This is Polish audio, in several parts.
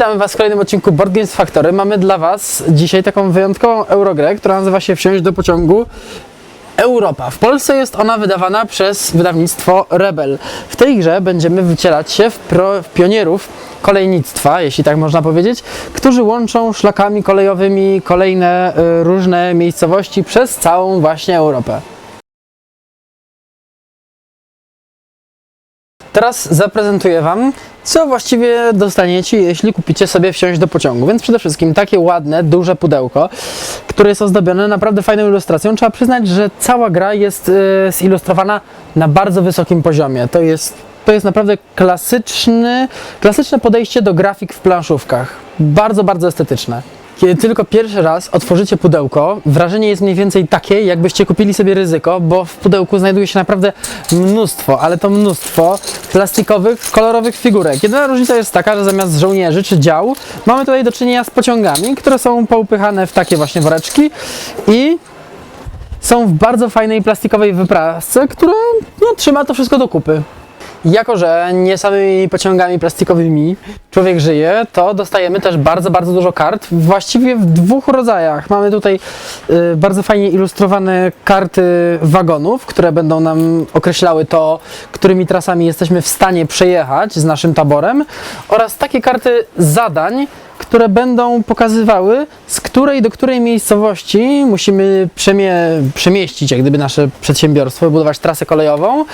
Witamy Was w kolejnym odcinku Board Games Factory. Mamy dla Was dzisiaj taką wyjątkową Eurogrę, która nazywa się Wsiąść do pociągu Europa. W Polsce jest ona wydawana przez wydawnictwo Rebel. W tej grze będziemy wycielać się w, pro, w pionierów kolejnictwa, jeśli tak można powiedzieć, którzy łączą szlakami kolejowymi kolejne y, różne miejscowości przez całą właśnie Europę. Teraz zaprezentuję Wam, co właściwie dostaniecie, jeśli kupicie sobie wsiąść do pociągu. Więc przede wszystkim takie ładne, duże pudełko, które jest ozdobione naprawdę fajną ilustracją. Trzeba przyznać, że cała gra jest y, zilustrowana na bardzo wysokim poziomie. To jest, to jest naprawdę klasyczny, klasyczne podejście do grafik w planszówkach. Bardzo, bardzo estetyczne. Kiedy tylko pierwszy raz otworzycie pudełko, wrażenie jest mniej więcej takie, jakbyście kupili sobie ryzyko, bo w pudełku znajduje się naprawdę mnóstwo, ale to mnóstwo plastikowych, kolorowych figurek. Jedyna różnica jest taka, że zamiast żołnierzy czy dział, mamy tutaj do czynienia z pociągami, które są poupychane w takie właśnie woreczki i są w bardzo fajnej plastikowej wyprasce, która no, trzyma to wszystko do kupy. Jako, że nie samymi pociągami plastikowymi człowiek żyje, to dostajemy też bardzo, bardzo dużo kart, właściwie w dwóch rodzajach. Mamy tutaj y, bardzo fajnie ilustrowane karty wagonów, które będą nam określały to, którymi trasami jesteśmy w stanie przejechać z naszym taborem, oraz takie karty zadań, które będą pokazywały, z której do której miejscowości musimy przemie przemieścić jak gdyby nasze przedsiębiorstwo, wybudować trasę kolejową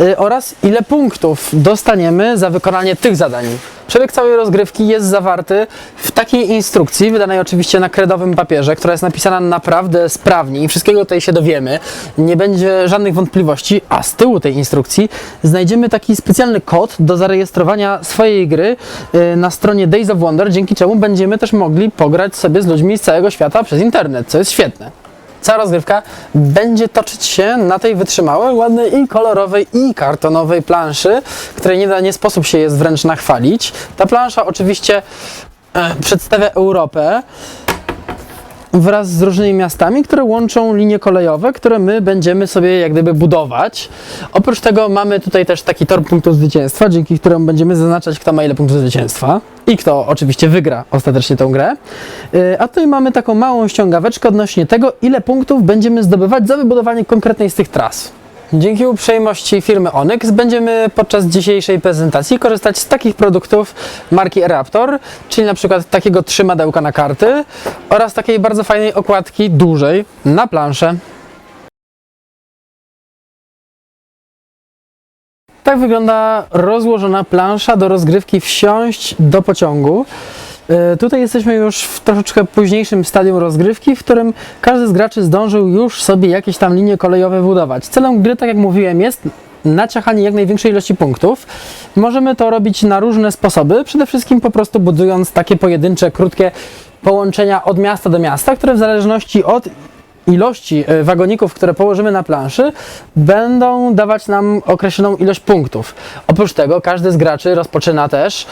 y, oraz ile punktów dostaniemy za wykonanie tych zadań. Przebieg całej rozgrywki jest zawarty w takiej instrukcji, wydanej oczywiście na kredowym papierze, która jest napisana naprawdę sprawnie i wszystkiego tutaj się dowiemy. Nie będzie żadnych wątpliwości, a z tyłu tej instrukcji znajdziemy taki specjalny kod do zarejestrowania swojej gry y, na stronie Days of Wonder, dzięki czemu będziemy też mogli pograć sobie z ludźmi z całego świata przez internet, co jest świetne. Cała rozgrywka będzie toczyć się na tej wytrzymałej, ładnej i kolorowej i kartonowej planszy, której nie, da, nie sposób się jest wręcz nachwalić. Ta plansza oczywiście e, przedstawia Europę wraz z różnymi miastami, które łączą linie kolejowe, które my będziemy sobie jak gdyby budować. Oprócz tego mamy tutaj też taki tor punktów zwycięstwa, dzięki któremu będziemy zaznaczać, kto ma ile punktów zwycięstwa i kto oczywiście wygra ostatecznie tę grę. Yy, A tutaj mamy taką małą ściągaweczkę odnośnie tego, ile punktów będziemy zdobywać za wybudowanie konkretnej z tych tras. Dzięki uprzejmości firmy Onyx będziemy podczas dzisiejszej prezentacji korzystać z takich produktów marki Raptor, czyli na przykład takiego trzymadełka na karty oraz takiej bardzo fajnej okładki dużej na planszę. Tak wygląda rozłożona plansza do rozgrywki wsiąść do pociągu. E, Tutaj jesteśmy już w troszeczkę późniejszym stadium rozgrywki, w którym każdy z graczy zdążył już sobie jakieś tam linie kolejowe budować. Celem gry, tak jak mówiłem, jest naciachanie jak największej ilości punktów. Możemy to robić na różne sposoby, przede wszystkim po prostu budując takie pojedyncze, krótkie połączenia od miasta do miasta, które w zależności od ilości e, wagoników, które położymy na planszy, będą dawać nam określoną ilość punktów. Oprócz tego każdy z graczy rozpoczyna też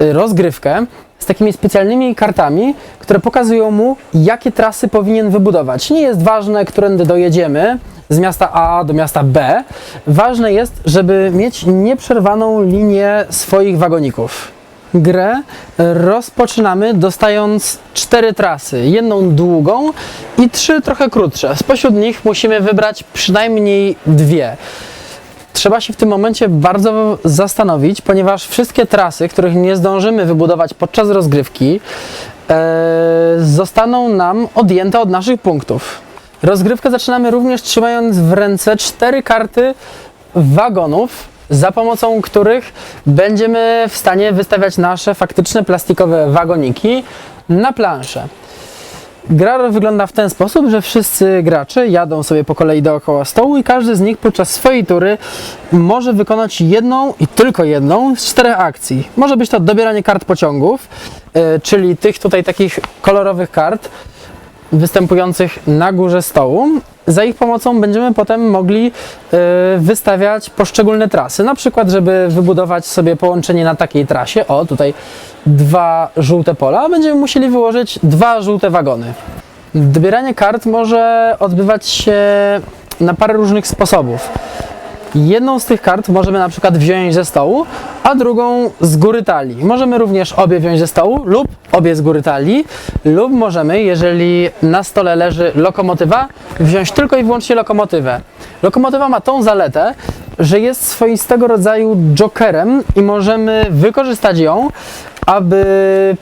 y, rozgrywkę z takimi specjalnymi kartami, które pokazują mu, jakie trasy powinien wybudować. Nie jest ważne, którędy dojedziemy z miasta A do miasta B. Ważne jest, żeby mieć nieprzerwaną linię swoich wagoników. Grę rozpoczynamy dostając cztery trasy. Jedną długą i trzy trochę krótsze. Spośród nich musimy wybrać przynajmniej dwie. Trzeba się w tym momencie bardzo zastanowić, ponieważ wszystkie trasy, których nie zdążymy wybudować podczas rozgrywki, e, zostaną nam odjęte od naszych punktów. Rozgrywkę zaczynamy również trzymając w ręce cztery karty wagonów, za pomocą których będziemy w stanie wystawiać nasze faktyczne plastikowe wagoniki na planszę. Gra wygląda w ten sposób, że wszyscy gracze jadą sobie po kolei dookoła stołu i każdy z nich podczas swojej tury może wykonać jedną i tylko jedną z czterech akcji. Może być to dobieranie kart pociągów, e, czyli tych tutaj takich kolorowych kart występujących na górze stołu. Za ich pomocą będziemy potem mogli e, wystawiać poszczególne trasy. Na przykład, żeby wybudować sobie połączenie na takiej trasie, o tutaj dwa żółte pola, będziemy musieli wyłożyć dwa żółte wagony. Dobieranie kart może odbywać się na parę różnych sposobów. Jedną z tych kart możemy na przykład wziąć ze stołu, a drugą z góry talii. Możemy również obie wziąć ze stołu lub obie z góry talii, lub możemy, jeżeli na stole leży lokomotywa, wziąć tylko i wyłącznie lokomotywę. Lokomotywa ma tą zaletę, że jest swoistego rodzaju jokerem i możemy wykorzystać ją, aby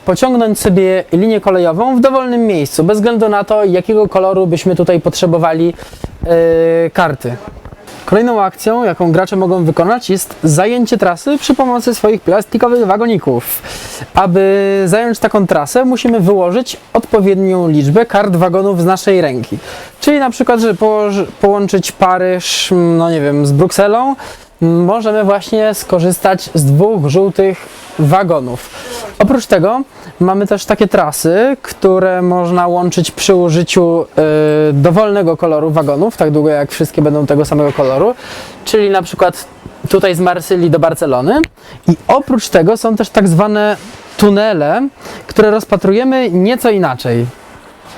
pociągnąć sobie linię kolejową w dowolnym miejscu, bez względu na to, jakiego koloru byśmy tutaj potrzebowali yy, karty. Kolejną akcją, jaką gracze mogą wykonać, jest zajęcie trasy przy pomocy swoich plastikowych wagoników. Aby zająć taką trasę, musimy wyłożyć odpowiednią liczbę kart wagonów z naszej ręki. Czyli na przykład, żeby połączyć Paryż, no nie wiem, z Brukselą, możemy właśnie skorzystać z dwóch żółtych wagonów. Oprócz tego mamy też takie trasy, które można łączyć przy użyciu y, dowolnego koloru wagonów, tak długo jak wszystkie będą tego samego koloru, czyli na przykład tutaj z Marsylii do Barcelony. I oprócz tego są też tak zwane tunele, które rozpatrujemy nieco inaczej.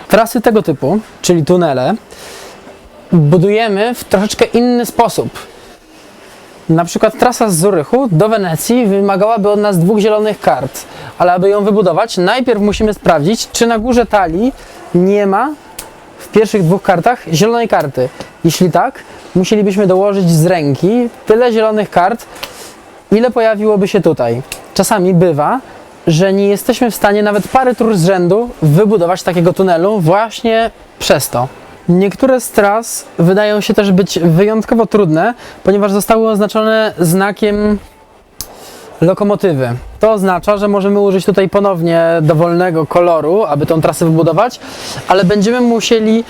Trasy tego typu, czyli tunele, budujemy w troszeczkę inny sposób. Na przykład trasa z Zurychu do Wenecji wymagałaby od nas dwóch zielonych kart, ale aby ją wybudować, najpierw musimy sprawdzić, czy na górze talii nie ma w pierwszych dwóch kartach zielonej karty. Jeśli tak, musielibyśmy dołożyć z ręki tyle zielonych kart, ile pojawiłoby się tutaj. Czasami bywa, że nie jesteśmy w stanie nawet parę tur z rzędu wybudować takiego tunelu właśnie przez to. Niektóre z tras wydają się też być wyjątkowo trudne, ponieważ zostały oznaczone znakiem lokomotywy. To oznacza, że możemy użyć tutaj ponownie dowolnego koloru, aby tą trasę wybudować, ale będziemy musieli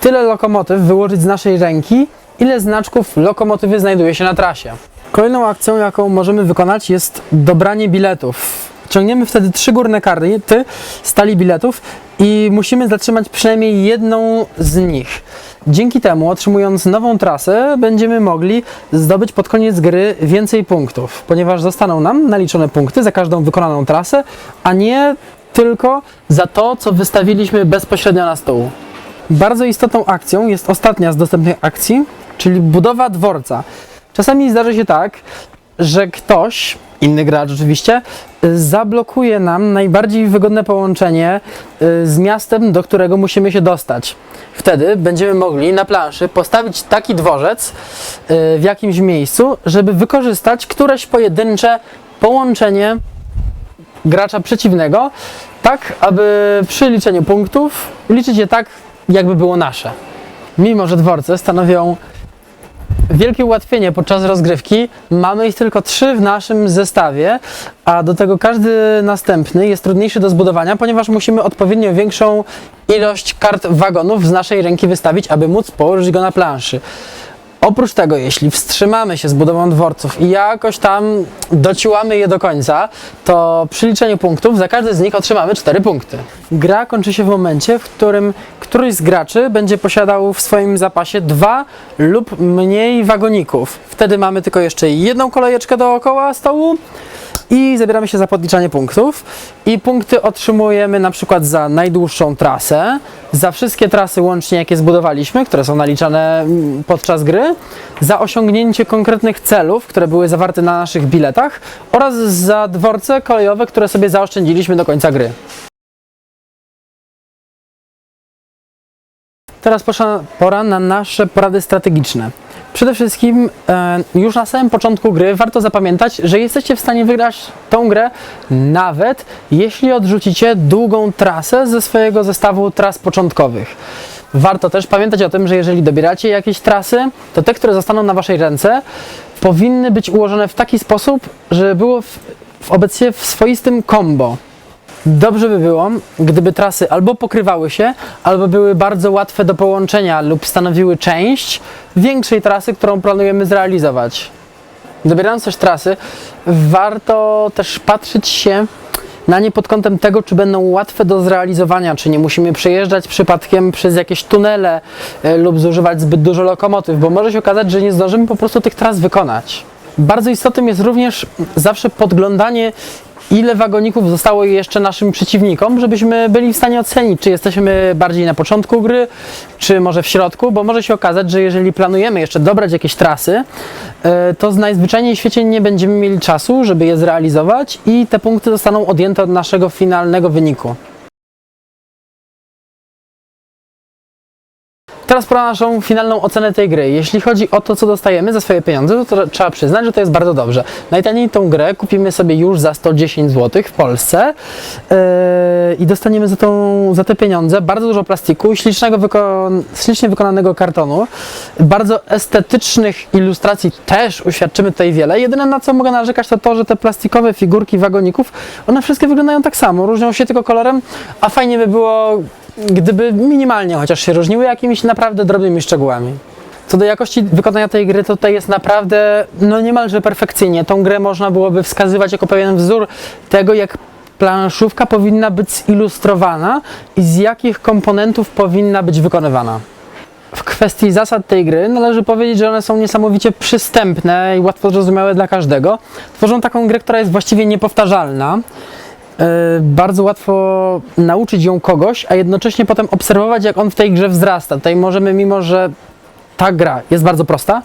tyle lokomotyw wyłożyć z naszej ręki, ile znaczków lokomotywy znajduje się na trasie. Kolejną akcją, jaką możemy wykonać jest dobranie biletów. Ciągniemy wtedy trzy górne karty stali biletów i musimy zatrzymać przynajmniej jedną z nich. Dzięki temu, otrzymując nową trasę, będziemy mogli zdobyć pod koniec gry więcej punktów, ponieważ zostaną nam naliczone punkty za każdą wykonaną trasę, a nie tylko za to, co wystawiliśmy bezpośrednio na stół. Bardzo istotną akcją jest ostatnia z dostępnych akcji, czyli budowa dworca. Czasami zdarzy się tak, że ktoś, inny gracz oczywiście, y, zablokuje nam najbardziej wygodne połączenie y, z miastem, do którego musimy się dostać. Wtedy będziemy mogli na planszy postawić taki dworzec y, w jakimś miejscu, żeby wykorzystać któreś pojedyncze połączenie gracza przeciwnego, tak aby przy liczeniu punktów liczyć je tak, jakby było nasze. Mimo, że dworce stanowią wielkie ułatwienie podczas rozgrywki. Mamy ich tylko trzy w naszym zestawie, a do tego każdy następny jest trudniejszy do zbudowania, ponieważ musimy odpowiednio większą ilość kart wagonów z naszej ręki wystawić, aby móc położyć go na planszy. Oprócz tego, jeśli wstrzymamy się z budową dworców i jakoś tam dociłamy je do końca, to przy liczeniu punktów za każdy z nich otrzymamy 4 punkty. Gra kończy się w momencie, w którym któryś z graczy będzie posiadał w swoim zapasie dwa lub mniej wagoników. Wtedy mamy tylko jeszcze jedną kolejeczkę dookoła stołu i zabieramy się za podliczanie punktów. I punkty otrzymujemy na przykład za najdłuższą trasę, za wszystkie trasy łącznie, jakie zbudowaliśmy, które są naliczane mm, podczas gry, za osiągnięcie konkretnych celów, które były zawarte na naszych biletach oraz za dworce kolejowe, które sobie zaoszczędziliśmy do końca gry. Teraz pora na nasze porady strategiczne. Przede wszystkim e, już na samym początku gry warto zapamiętać, że jesteście w stanie wygrać tą grę nawet jeśli odrzucicie długą trasę ze swojego zestawu tras początkowych. Warto też pamiętać o tym, że jeżeli dobieracie jakieś trasy, to te, które zostaną na waszej ręce, powinny być ułożone w taki sposób, żeby było w, w obecnie w swoistym combo. Dobrze by było, gdyby trasy albo pokrywały się, albo były bardzo łatwe do połączenia lub stanowiły część większej trasy, którą planujemy zrealizować. Dobierając też trasy, warto też patrzeć się na nie pod kątem tego, czy będą łatwe do zrealizowania, czy nie musimy przejeżdżać przypadkiem przez jakieś tunele e, lub zużywać zbyt dużo lokomotyw, bo może się okazać, że nie zdążymy po prostu tych tras wykonać. Bardzo istotnym jest również zawsze podglądanie ile wagoników zostało jeszcze naszym przeciwnikom, żebyśmy byli w stanie ocenić, czy jesteśmy bardziej na początku gry, czy może w środku, bo może się okazać, że jeżeli planujemy jeszcze dobrać jakieś trasy, e, to najzwyczajniej w świecie nie będziemy mieli czasu, żeby je zrealizować i te punkty zostaną odjęte od naszego finalnego wyniku. Teraz pora na naszą finalną ocenę tej gry. Jeśli chodzi o to, co dostajemy za swoje pieniądze, to trzeba przyznać, że to jest bardzo dobrze. Najtaniej tą grę kupimy sobie już za 110 zł w Polsce yy, i dostaniemy za, tą, za te pieniądze bardzo dużo plastiku, ślicznego wyko- ślicznie wykonanego kartonu, bardzo estetycznych ilustracji też uświadczymy tutaj wiele. Jedyne na co mogę narzekać to to, że te plastikowe figurki wagoników, one wszystkie wyglądają tak samo, różnią się tylko kolorem, a fajnie by było gdyby minimalnie chociaż się różniły jakimiś naprawdę drobnymi szczegółami. Co do jakości wykonania tej gry, to tutaj jest naprawdę no niemalże perfekcyjnie. Tą grę można byłoby wskazywać jako pewien wzór tego, jak planszówka powinna być zilustrowana i z jakich komponentów powinna być wykonywana. W kwestii zasad tej gry należy powiedzieć, że one są niesamowicie przystępne i łatwo zrozumiałe dla każdego. Tworzą taką grę, która jest właściwie niepowtarzalna. Yy, bardzo łatwo nauczyć ją kogoś, a jednocześnie potem obserwować, jak on w tej grze wzrasta. Tutaj możemy, mimo że ta gra jest bardzo prosta,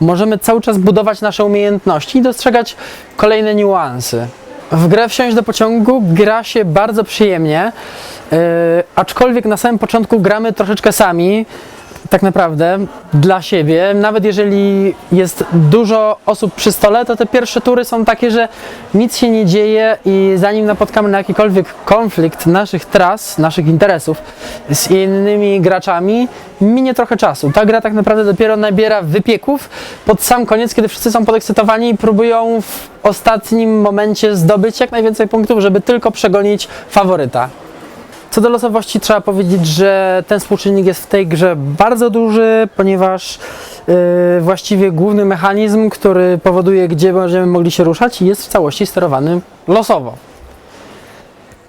możemy cały czas budować nasze umiejętności i dostrzegać kolejne niuanse. W grę wsiąść do pociągu gra się bardzo przyjemnie, yy, aczkolwiek na samym początku gramy troszeczkę sami, tak naprawdę dla siebie. Nawet jeżeli jest dużo osób przy stole, to te pierwsze tury są takie, że nic się nie dzieje i zanim napotkamy na jakikolwiek konflikt naszych tras, naszych interesów z innymi graczami, minie trochę czasu. Ta gra tak naprawdę dopiero nabiera wypieków pod sam koniec, kiedy wszyscy są podekscytowani i próbują w ostatnim momencie zdobyć jak najwięcej punktów, żeby tylko przegonić faworyta. Co do losowości trzeba powiedzieć, że ten współczynnik jest w tej grze bardzo duży, ponieważ yy, właściwie główny mechanizm, który powoduje, gdzie będziemy mogli się ruszać, jest w całości sterowany losowo.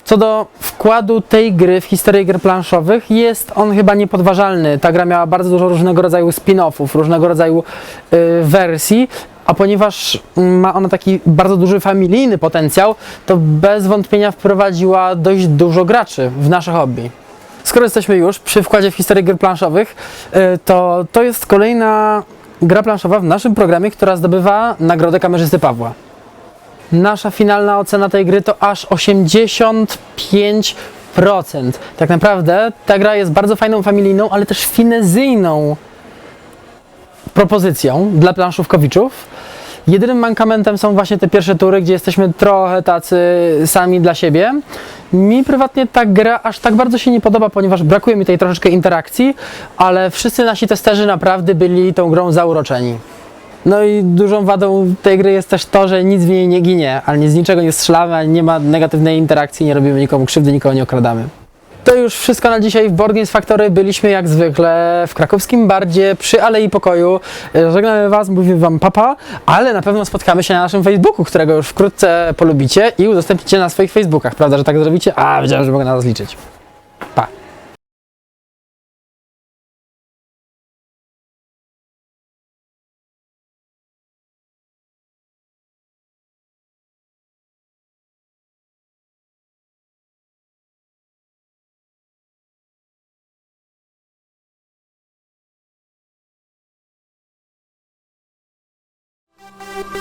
Co do wkładu tej gry w historię gier planszowych, jest on chyba niepodważalny. Ta gra miała bardzo dużo różnego rodzaju spin-offów, różnego rodzaju yy, wersji, a ponieważ ma ona taki bardzo duży familijny potencjał, to bez wątpienia wprowadziła dość dużo graczy w nasze hobby. Skoro jesteśmy już przy wkładzie w historię gier planszowych, y, to to jest kolejna gra planszowa w naszym programie, która zdobywa nagrodę kamerzysty Pawła. Nasza finalna ocena tej gry to aż 85%. Tak naprawdę ta gra jest bardzo fajną familijną, ale też finezyjną propozycją dla planszówkowiczów. Jedynym mankamentem są właśnie te pierwsze tury, gdzie jesteśmy trochę tacy sami dla siebie. Mi prywatnie ta gra aż tak bardzo się nie podoba, ponieważ brakuje mi tej troszeczkę interakcji, ale wszyscy nasi testerzy naprawdę byli tą grą zauroczeni. No i dużą wadą tej gry jest też to, że nic w niej nie ginie, ani z niczego nie strzelamy, ani nie ma negatywnej interakcji, nie robimy nikomu krzywdy, nikogo nie okradamy. To już wszystko na dzisiaj w Board Games Factory. Byliśmy jak zwykle w krakowskim bardzie przy Alei Pokoju. Żegnamy Was, mówimy Wam papa, ale na pewno spotkamy się na naszym Facebooku, którego już wkrótce polubicie i udostępnicie na swoich Facebookach. Prawda, że tak zrobicie? A, wiedziałem, że mogę na nas liczyć. Bye.